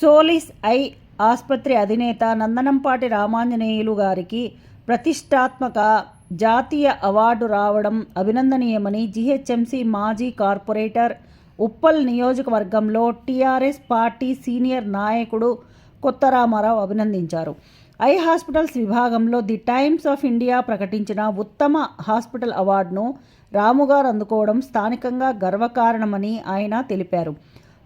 సోలిస్ I ఆసుపత్రి అధినేత నందనంపాటి రామాంజనేయులు గారికి ప్రతిష్టాత్మక జాతీయ అవార్డు రావడం అభినందనీయమని జీహెచ్ఎంసీ మాజీ కార్పొరేటర్ ఉప్పల్ నియోజకవర్గంలో టీఆర్ఎస్ పార్టీ సీనియర్ నాయకుడు కొత్త రామారావు అభినందించారు. ఐ హాస్పిటల్స్ విభాగంలో ది టైమ్స్ ఆఫ్ ఇండియా ప్రకటించిన ఉత్తమ హాస్పిటల్ అవార్డును రాముగారు అందుకోవడం స్థానికంగా గర్వకారణమని ఆయన తెలిపారు.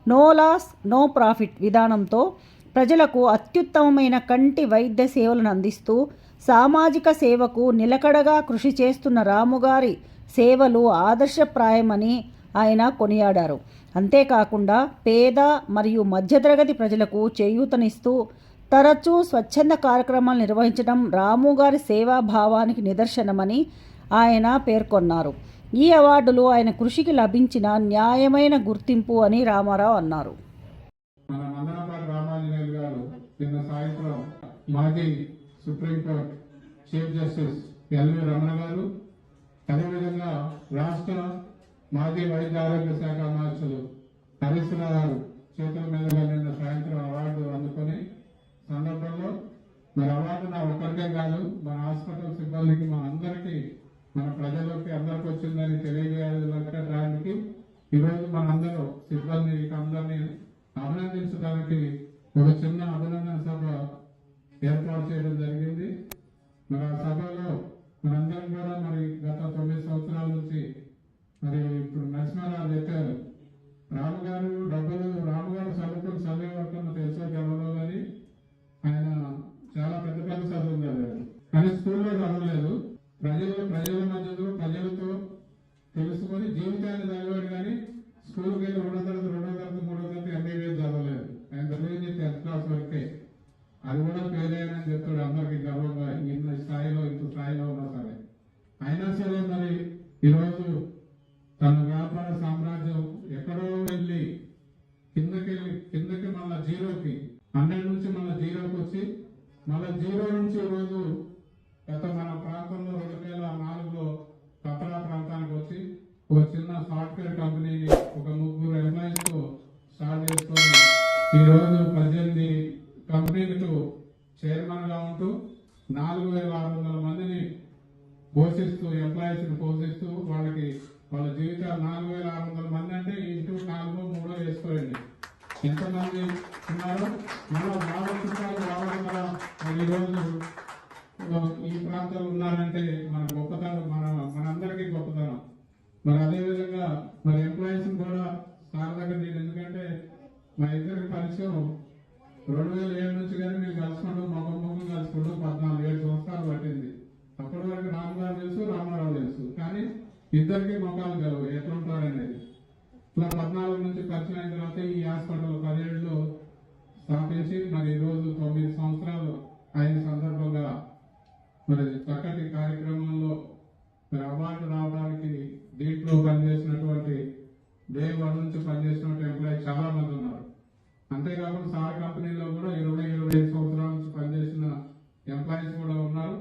నో లాస్ నో ప్రాఫిట్ విధానంతో ప్రజలకు అత్యుత్తమమైన కంటి వైద్య సేవలను అందిస్తూ సామాజిక సేవకు నిలకడగా కృషి చేస్తున్న రాముగారి సేవలు ఆదర్శప్రాయమని ఆయన కొనియాడారు. అంతేకాకుండా పేద మరియు మధ్యతరగతి ప్రజలకు చేయూతనిస్తూ తరచూ స్వచ్ఛంద కార్యక్రమాలు నిర్వహించడం రాముగారి సేవాభావానికి నిదర్శనమని ఆయన పేర్కొన్నారు. ఈ అవార్డులు ఆయన కృషికి లభించిన న్యాయమైన గుర్తింపు అని రామారావు అన్నారు. మన గారు సాయంత్రం మాజీ supreme court chief justice LV Ramana garu అదేవిధంగా రాష్ట్ర మాజీ వైద్య ఆరోగ్య శాఖ మార్చులు హరీష్ గారు చేతుల మీదుగా నిన్న సాయంత్రం అవార్డు అందుకొని సందర్భంలో మరి అవార్డు నా ఒక్కరికే కాదు మన హాస్పిటల్ సిబ్బందికి మా అందరికీ మన ప్రజలకి అందరికి వచ్చిందని తెలియజేయడానికి ఈరోజు మనందరూ సిబ్బంది అందరినీ అభినందించడానికి ఒక చిన్న అభినందన సభ ఏర్పాటు చేయడం జరిగింది. మరి ఆ సభలో మనందరం కూడా మరి గత తొమ్మిది సంవత్సరాల నుంచి మరి ఇప్పుడు నరసింహారావు చెప్పారు. రాము గారు డబ్బులు రాము గారు చదువుకుని చదివే వరకు తెలుసో తెలవదు కానీ ఆయన చాలా పెద్ద పెద్ద చదువులు చదివారు కానీ స్కూల్లో చదవలేదు ప్రజలు ప్రజల మధ్యలో ప్రజలతో తెలుసుకొని జీవితాన్ని చదివాడు కానీ స్కూల్కి వెళ్ళి రెండో తరగతి రెండో తరగతి మూడో తరగతి ఎంబీబీఎస్ చదవలేదు ఆయన చదివింది టెన్త్ క్లాస్ వరకే అది కూడా ఫెయిల్ అయ్యానని చెప్తాడు అందరికి గర్వంగా ఇంత స్థాయిలో ఇంత స్థాయిలో ఉన్నా సరే అయినా సరే మరి? ఈరోజు తన వ్యాపార సామ్రాజ్యం ఎక్కడో వెళ్ళి కిందకి కిందకి మళ్ళా జీరోకి హండ్రెడ్ నుంచి మళ్ళీ జీరోకి వచ్చి మళ్ళీ జీరో నుంచి ఈరోజు గత మన ప్రాంతంలో రెండు వేల నాలుగులో కపరా ప్రాంతానికి వచ్చి ఒక చిన్న సాఫ్ట్వేర్ కంపెనీని ఒక ముగ్గురు ఎంప్లాయీస్తో స్టార్ట్ చేసుకొని ఈరోజు పద్దెనిమిది కంపెనీలకు చైర్మన్గా ఉంటూ నాలుగు వేల ఆరు వందల మందిని పోషిస్తూ ఎంప్లాయీస్ని పోషిస్తూ వాళ్ళకి వాళ్ళ జీవితాలు నాలుగు వేల ఆరు వందల మంది అంటే ఇంటూ నాలుగు మూడో వేసుకోండి. ఎంతమంది ఉన్నారో? మన భారతదేశాలు రావడం వల్ల మరి ఈరోజు ఈ ప్రాంతంలో ఉన్నారంటే మన గొప్పతనం మన మనందరికీ గొప్పతనం. మరి అదేవిధంగా మరి ఎంప్లాయీస్ కూడా సార్ దగ్గర నేను ఎందుకంటే మా ఇద్దరికి పరిచయం. రెండు వేల ఏడు నుంచి కానీ మేము కలుసుకుంటూ మొగం మొగం కలుసుకుంటూ పద్నాలుగు ఏడు సంవత్సరాలు పట్టింది. అప్పటి వరకు రామగారు తెలుసు రామారావు తెలుసు. కానీ ఇద్దరికి మొఖాలు కలవు ఎట్లుంటాడనేది ఇట్లా పద్నాలుగు నుంచి పరిచయం అయిన తర్వాత ఈ హాస్పిటల్ పదిహేడులో స్థాపించి మరి ఈరోజు తొమ్మిది సంవత్సరాలు అయిన సందర్భంగా మరి చక్కటి కార్యక్రమంలో మరి అవార్డు రావడానికి దీంట్లో పనిచేసినటువంటి డే వన్ నుంచి పనిచేసినటువంటి ఎంప్లాయీ చాలా మంది ఉన్నారు. అంతేకాకుండా సార్ కంపెనీలో కూడా ఇరవై ఇరవై ఐదు సంవత్సరాల నుంచి పనిచేసిన ఎంప్లాయీస్ కూడా ఉన్నారు.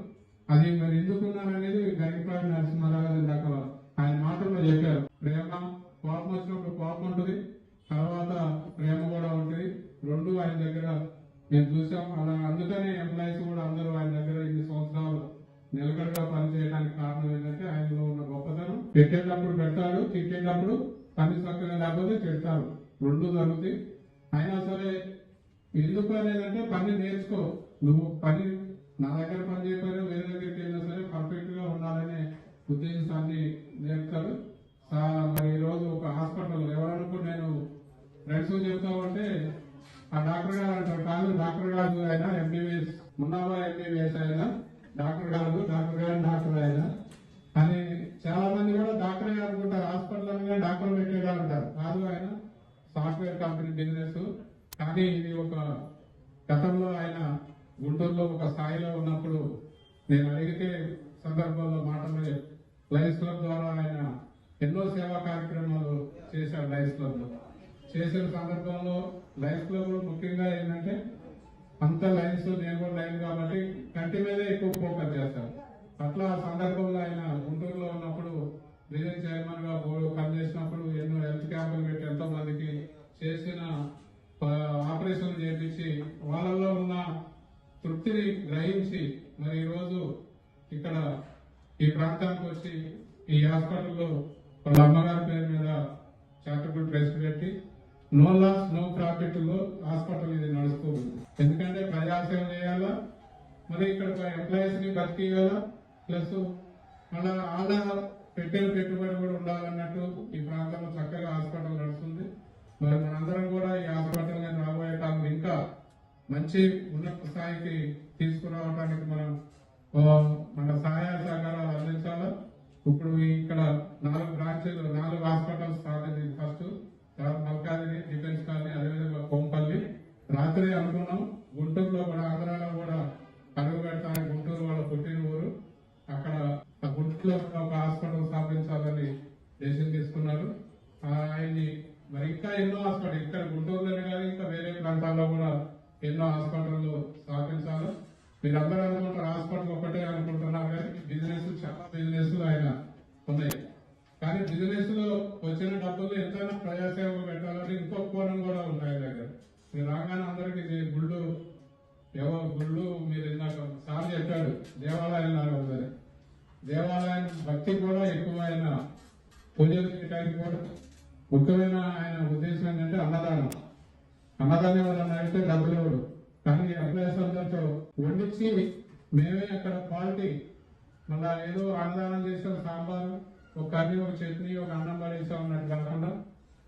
అది మరి ఎందుకు ఉన్నారనేది గరికపాటి నరసింహారావు గారు ఇందాక ఆయన మాటల్లో చెప్పారు. ప్రేమ కోపం వచ్చినప్పుడు కోపం ఉంటుంది తర్వాత ప్రేమ కూడా ఉంటుంది. రెండు ఆయన దగ్గర మేము చూసాం అలా అందుకనే ఎంప్లాయీస్ కూడా అందరూ ఆయన దగ్గర ఇన్ని సంవత్సరాలు నిలకడగా పనిచేయడానికి కారణం ఏంటంటే ఆయనలో ఉన్న గొప్పతనం. పెట్టేటప్పుడు పెడతాడు తిట్టేటప్పుడు పని చక్కగా లేకపోతే తిడతారు రెండు జరుగుతాయి. అయినా సరే ఎందుకు అనేదంటే పని నేర్చుకో. నువ్వు పని నా దగ్గర పని చెప్పారు వేరే దగ్గరికి వెళ్ళినా సరే పర్ఫెక్ట్గా ఉండాలనే ఉద్దేశాన్ని నేర్పుతాడు మరి ఈ రోజు ఒక హాస్పిటల్ ఎవరనుకో నేను ఫ్రెండ్స్ చెబుతా ఉంటే ఆ డాక్టర్ గారు అంటారు కాదు డాక్టర్ కాదు ఆయన ఎంబీబీఎస్ మున్నాబా ఎంబీబీఎస్ ఆయన డాక్టర్ కాదు డాక్టర్ గారు డాక్టర్ ఆయన. లైఫ్లో కూడా ముఖ్యంగా ఏంటంటే అంత లైన్స్ నేను కూడా లైన్ కాబట్టి కంటి మీదే ఎక్కువ ఫోకస్ చేస్తారు అట్లా ఆ సందర్భంలో ఆయన గుంటూరులో ఉన్నప్పుడు రీజన్ చైర్మన్గా పనిచేసినప్పుడు ఎన్నో హెల్త్ క్యాంపులు పెట్టి ఎంతో మందికి చేసిన ఆపరేషన్ చేపించి వాళ్ళలో ఉన్న తృప్తిని గ్రహించి మరి ఈరోజు ఇక్కడ ఈ ప్రాంతానికి వచ్చి ఈ హాస్పిటల్లో వాళ్ళ అమ్మగారి పేరు మీద చార్టబుల్ ప్రెస్ పెట్టి నో లాస్ నో ప్రాఫిట్లో హాస్పిటల్ ఇది నడుస్తుంది. ఎందుకంటే ప్రజాసేవ చేయాలా? మరి ఇక్కడ ఎంప్లాయీస్ని బతికియాలా ప్లస్ మళ్ళా ఆడ పెట్టే పెట్టుబడి కూడా ఉండాలన్నట్టు ఈ ప్రాంతంలో చక్కగా హాస్పిటల్ నడుస్తుంది. మరి మనందరం కూడా ఈ హాస్పిటల్ రాబోయే కాలం ఇంకా మంచి ఉన్నత స్థాయికి తీసుకురావడానికి మనం మన సహాయ సహకారాలు అందించాలా? ఇప్పుడు ఇక్కడ నాలుగు బ్రాంచీలు నాలుగు హాస్పిటల్స్ స్టార్ట్ ఫస్ట్ తర్వాత డిఫెన్స్ కాలనీ అదేవిధంగా కొంపల్లి రాత్రి అనుకున్నాం గుంటూరులో కూడా ఆంధ్రాలో కూడా అడుగు పెడతానికి గుంటూరు వాళ్ళ పుట్టిన ఊరు అక్కడ గుంటూరులో ఒక హాస్పిటల్ స్థాపించాలని డెసిషన్ తీసుకున్నారు ఆ, ఆయన్ని మరి ఇంకా ఎన్నో హాస్పిటల్ ఇక్కడ గుంటూరులోనే కాదు ఇంకా వేరే ప్రాంతాల్లో కూడా ఎన్నో హాస్పిటల్ స్థాపించాలి మీరందరూ అనుకుంటారు హాస్పిటల్ ఒకటే అనుకుంటున్నారు కానీ బిజినెస్ చాలా బిజినెస్ ఆయన ఉన్నాయి కానీ బిజినెస్లో వచ్చిన డబ్బులు ఎంతైనా ప్రజాసేవ పెట్టాలని ఇంకో కోణం కూడా ఉంది ఆయన దగ్గర మీరు రాగానే అందరికీ గుళ్ళు ఎవో గుళ్ళు మీరు ఇందాక సార్ చెప్పాడు దేవాలయం లాగా ఉందని దేవాలయం భక్తి కూడా ఎక్కువ ఆయన పూజలు చేయడానికి కూడా ముఖ్యమైన ఆయన ఉద్దేశం ఏంటంటే అన్నదానం. అన్నదానం ఎవరన్నా అయితే డబ్బులు ఇవ్వడు కానీ అభ్యాసంతో వండించి మేమే అక్కడ క్వాలిటీ. మళ్ళా ఏదో అన్నదానం చేసాం సాంబారు ఒక కర్రీ ఒక చట్నీ ఒక అన్నం పడేసాం అన్నట్టు కాకుండా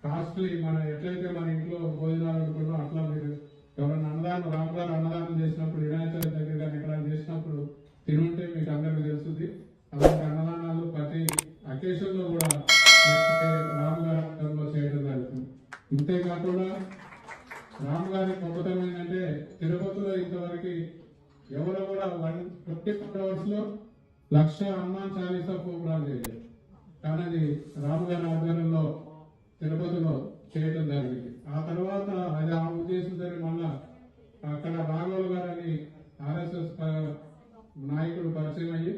కాస్ట్లీ మన ఎట్లయితే మన ఇంట్లో భోజనాలు అనుకున్నాం అట్లా మీరు ఎవరైనా అన్నదానం రామగారు అన్నదానం చేసినప్పుడు వినాయక చవితి దగ్గర కానీ ఎక్కడ చేసినప్పుడు తినుంటే మీకు అందరికీ తెలుస్తుంది. అలాంటి అన్నదానాలు ప్రతి అకేషన్లో కూడా రామగారు చేయడం జరుగుతుంది. ఇంతేకాకుండా రామగారి గొప్పతనం ఏంటంటే తిరుపతిలో ఇంతవరకు ఎవరు కూడా వన్ ఫిఫ్టీ ఫోర్ అవర్స్లో లక్ష హనుమాన్ చాలీసా ప్రోగ్రామ్ చేయలేదు. కానీ అది రామగారి ఆధ్వర్యంలో తిరుపతిలో చేయడం జరిగింది. ఆ తర్వాత అది ఆ ఉద్దేశంతో మళ్ళా అక్కడ రాఘవులు గారని ఆర్ఎస్ఎస్ నాయకుడు పరిచయం అయ్యి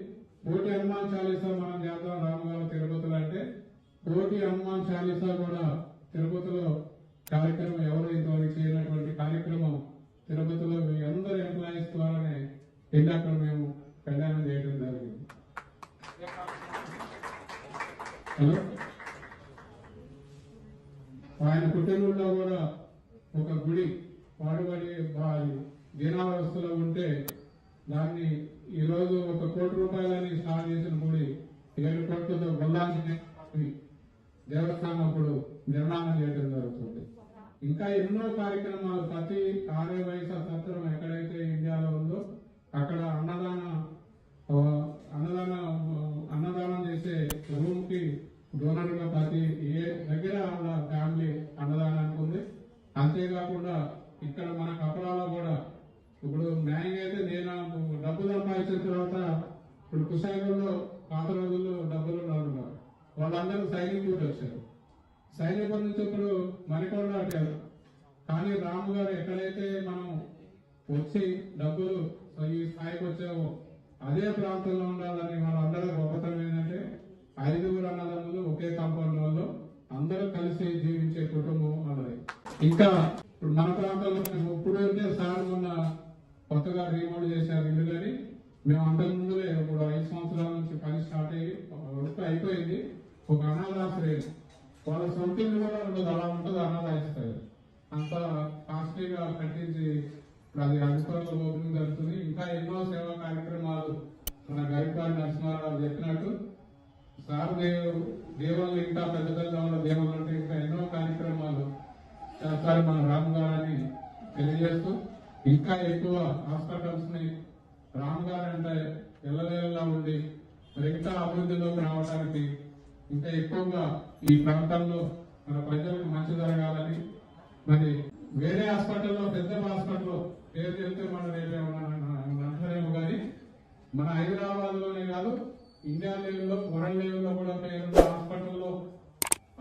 ఒక గుడి పాడుబడి దీనావస్థలో ఉంటే దాన్ని ఈరోజు ఒక కోటి రూపాయలని స్టార్ట్ చేసిన గుడి ఏడు కోట్లతో గొల్లాంజనేయ దేవస్థానం అప్పుడు నిర్మాణం చేయడం జరుగుతుంది. ఇంకా ఎన్నో కార్యక్రమాలు ప్రతి కార్యవయస సత్రం ఎక్కడైతే ఇండియాలో ఉందో అక్కడ అన్నదాన ఆ, అన్నదానం చేసే రూమ్కి డోనర్గా ప్రతి ఏ దగ్గర వాళ్ళ ఫ్యామిలీ అన్నదానానికి ఉంది అంతేకాకుండా ఇక్కడ మన కపలాలో కూడా ఇప్పుడు న్యాయంగా అయితే నేను డబ్బు సంపాదించిన తర్వాత ఇప్పుడు కుశాగంలో పాత రోజుల్లో డబ్బులు ఉన్నారు వాళ్ళందరూ సైనిక డ్యూటీ వచ్చారు సైనికుల నుంచి ఇప్పుడు మరికొండ కానీ రాము గారు ఎక్కడైతే మనం వచ్చి డబ్బులు ఈ స్థాయికి వచ్చామో అదే ప్రాంతంలో ఉండాలని వాళ్ళందరూ గొప్పతనం ఏంటంటే ఐదుగురు అన్నదమ్ములు ఒకే కాంపౌండ్ వాళ్ళు అందరూ కలిసి జీవించే కుటుంబం అన్నది. ఇంకా ఇప్పుడు మన ప్రాంతంలో ఇప్పుడు అంటే సార్ మొన్న కొత్తగా రీమోడల్ చేశారు ఇల్లు కానీ మేము అంతకు ముందులే ఇప్పుడు ఐదు సంవత్సరాల నుంచి పని స్టార్ట్ అయ్యి వర్క్ అయిపోయింది ఒక అనాథాశ్రయం వాళ్ళ సొంత ఇల్లు కూడా ఉండదు అలా ఉంటుంది అనాథాశ్రయం అంత కాస్ట్లీగా కట్టించి ఇప్పుడు అది అధికారుల ఓపెనింగ్ జరుగుతుంది ఇంకా ఎన్నో సేవా కార్యక్రమాలు మన గరిపాటి నరసింహారావు చెప్పినట్టు సార్ దేవు దేవుళ్ళు ఇంకా పెద్ద పెద్ద ఉన్న దేవుళ్ళు ఉంటే ఇంకా ఎన్నో కార్యక్రమాలు సహకారం మన రామ్ గారని తెలియజేస్తూ ఇంకా ఎక్కువ హాస్పిటల్స్ని రామ్ గారు అంటే ఎల్లవేళలా ఉండి మరి ఇంకా అభివృద్ధిలోకి రావడానికి ఇంకా ఎక్కువగా ఈ ప్రాంతాల్లో మన ప్రజలకు మంచి జరగాలని మరి వేరే హాస్పిటల్లో పెద్ద హాస్పిటల్లో పేరు చెప్తే మన రేపే కానీ మన హైదరాబాద్లోనే కాదు ఇండియా లెవెల్లో వరల్డ్ లెవెల్లో కూడా పేరున్న హాస్పిటల్లో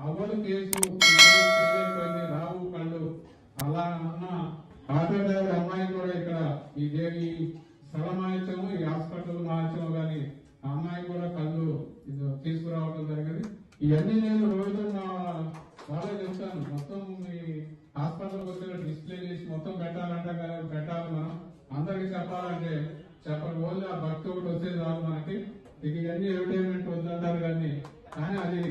అవ్వలు కేసు రావు కళ్ళు. అలా అన్న ఆటోదారు అమ్మాయి కూడా ఇక్కడ ఇదేవి స్థలం మార్చాము ఈ హాస్పిటల్ మార్చాము కానీ ఆ అమ్మాయి కూడా కళ్ళు తీసుకురావడం జరిగింది. ఇవన్నీ నేను రోజు నా వాళ్ళే చెప్తాను. మొత్తం ఈ హాస్పిటల్కి వచ్చిన డిస్ప్లే చేసి మొత్తం పెట్టాలంటే పెట్టాలి మనం. అందరికి చెప్పాలంటే చెప్పని రోజు ఆ భక్తి ఒకటి వచ్చేది మనకి. ఇక ఇవన్నీ ఎంటర్టైన్మెంట్ వద్దంటారు కానీ కానీ అది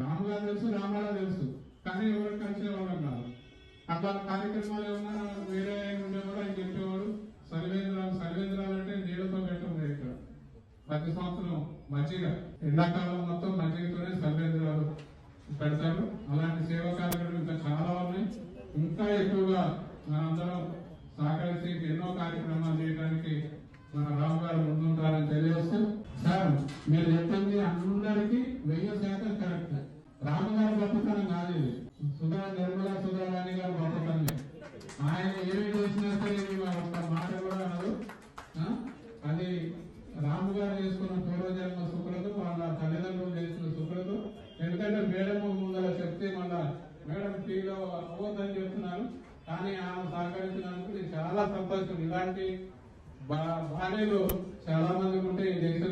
రాముగారు తెలుసు రామారావు తెలుసు. కానీ ఎవరు కలిసేవాడు అన్నారు అట్లా కార్యక్రమాలు ఏమన్నా వేరే ఉండేవాడు ఆయన చెప్పేవాడు సర్వేంద్రాలు సర్వేంద్రాలు అంటే నీళ్ళతో పెట్టడం ఇక్కడ ప్రతి సంవత్సరం మజ్జిగ ఎండాకాలం మొత్తం మజ్జిగతోనే సర్వేంద్రాలు పెడతారు. అలాంటి సేవా కార్యక్రమాలు ఇంకా చాలా ఉన్నాయి. ఇంకా ఎక్కువగా మనందరం సహకరి భార్యలు చాలా మంది ఉంటే ఈ దేశంలో